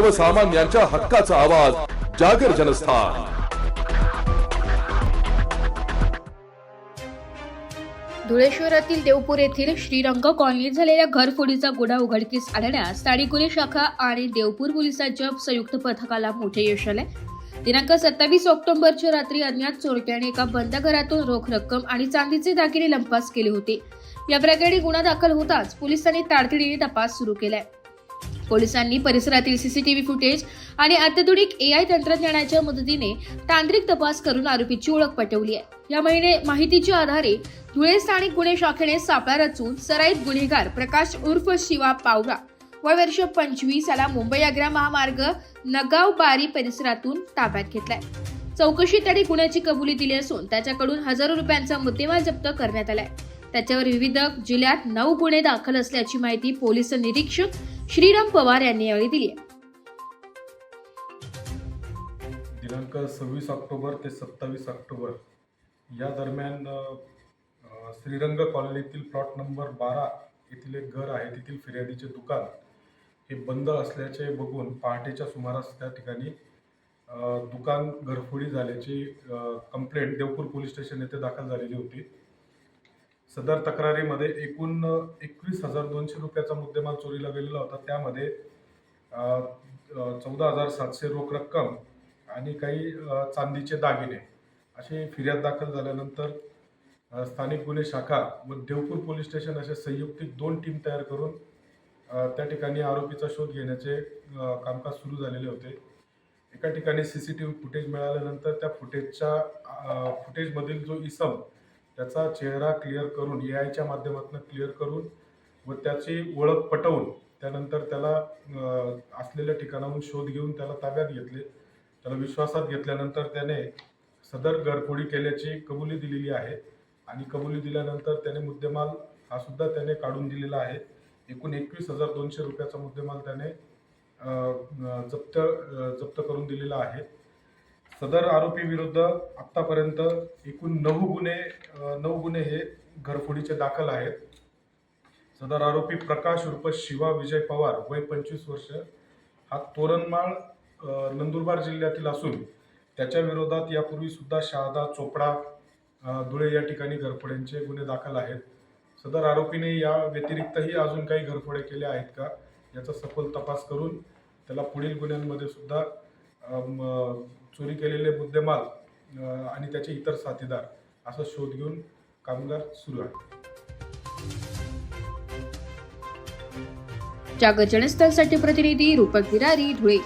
सर्वसामान्यांच्या हक्काचा आवाज जागर जनस्थान. धुळे शहरातील देवपूर येथील श्रीरंग कॉलनीत झालेल्या घरफोडीचा गुन्हा उघडकीस आणण्यास स्थानिक गुन्हे शाखा आणि देवपूर पोलिसांच्या संयुक्त पथकाला मोठे यश आले. दिनांक सत्तावीस ऑक्टोबरच्या रात्री अज्ञात चोरट्याने एका बंद घरातून रोख रक्कम आणि चांदीचे दागिने लंपास केले होते. या प्रकरणी गुन्हा दाखल होताच पोलिसांनी तातडीने तपास सुरू केलाय. पोलिसांनी परिसरातील सीसीटीव्ही फुटेज आणि अत्याधुनिक एआय तंत्रज्ञानाच्या मदतीने तांत्रिक तपास करून आरोपीची ओळख पटवली आहे. या महिने माहितीच्या आधारे धुळे स्थानिक गुन्हे शाखेने सापळा रचून सराईत गुन्हेगार प्रकाश उर्फ शिवा पावरा वय वर्ष पंचवीस याला मुंबई आग्रा महामार्ग नगाव बारी परिसरातून ताब्यात घेतलाय. चौकशीत त्याने गुन्ह्याची कबुली दिली असून त्याच्याकडून हजारो रुपयांचा मुद्देमाल जप्त करण्यात आलाय. त्याच्यावर विविध जिल्ह्यात नऊ गुन्हे दाखल असल्याची माहिती पोलीस निरीक्षक श्रीराम पवार यांनी यावेळी दिली आहे. दिनांक सव्वीस ऑक्टोबर ते सत्तावीस ऑक्टोबर या दरम्यान श्रीरंग कॉलनीतील प्लॉट नंबर बारा येथील एक घर आहे. तेथील फिर्यादीचे दुकान हे बंद असल्याचे बघून पहाटेच्या सुमारास त्या ठिकाणी दुकान घरफोडी झाल्याची कंप्लेंट देवपूर पोलीस स्टेशन येथे दाखल झालेली होती. सदर तक्रारीमध्ये एकूण एकवीस हजार दोनशे रुपयाचा मुद्देमाल चोरीला गेलेला होता. त्यामध्ये चौदा हजार सातशे रोख रक्कम आणि काही चांदीचे दागिने अशी फिर्याद दाखल झाल्यानंतर स्थानिक गुन्हे शाखा व देवपूर पोलीस स्टेशन असे संयुक्तिक दोन टीम तयार करून त्या ठिकाणी आरोपीचा शोध घेण्याचे कामकाज सुरू झालेले होते. एका ठिकाणी C C T V footage मिळाल्यानंतर त्या फुटेजच्या फुटेजमधील जो इसम त्याचा चेहरा क्लिअर करून ए आयच्या माध्यमातून क्लिअर करून व त्याची ओळख पटवून त्यानंतर त्याला असलेल्या ठिकाणाहून शोध घेऊन त्याला ताब्यात घेतले. त्याला विश्वासात घेतल्यानंतर त्याने सदर घरफोडी केल्याची कबुली दिलेली आहे आणि कबुली दिल्यानंतर त्याने मुद्देमाल हा सुद्धा त्याने काढून दिलेला आहे. एकूण एकवीस हजार दोनशे रुपयाचा मुद्देमाल त्याने जप्त जप्त करून दिलेला आहे. सदर आरोपी विरुद्ध आतापर्यंत एकूण नऊ गुन्हे नऊ गुन्हे हे घरफोडीचे दाखल आहेत. सदर आरोपी प्रकाश उर्फ शिवा विजय पवार वय पंचवीस वर्ष. हा तोरणमाळ नंदुरबार जिल्ह्यातील असून त्याच्या विरोधात यापूर्वी सुद्धा शहादा चोपडा धुळे या ठिकाणी घरफोड्यांचे गुन्हे दाखल आहेत. सदर आरोपीने या व्यतिरिक्तही अजून काही घरफोडे केले आहेत का याचा सखोल तपास करून त्याला पुढील गुन्ह्यांमध्ये सुद्धा चोरी केलेले मुद्देमाल आणि त्याचे इतर साथीदार असा शोध घेऊन कामगार सुरू आहे जागर जनस्थळसाठी प्रतिनिधी रूपक बिरारी धुळे.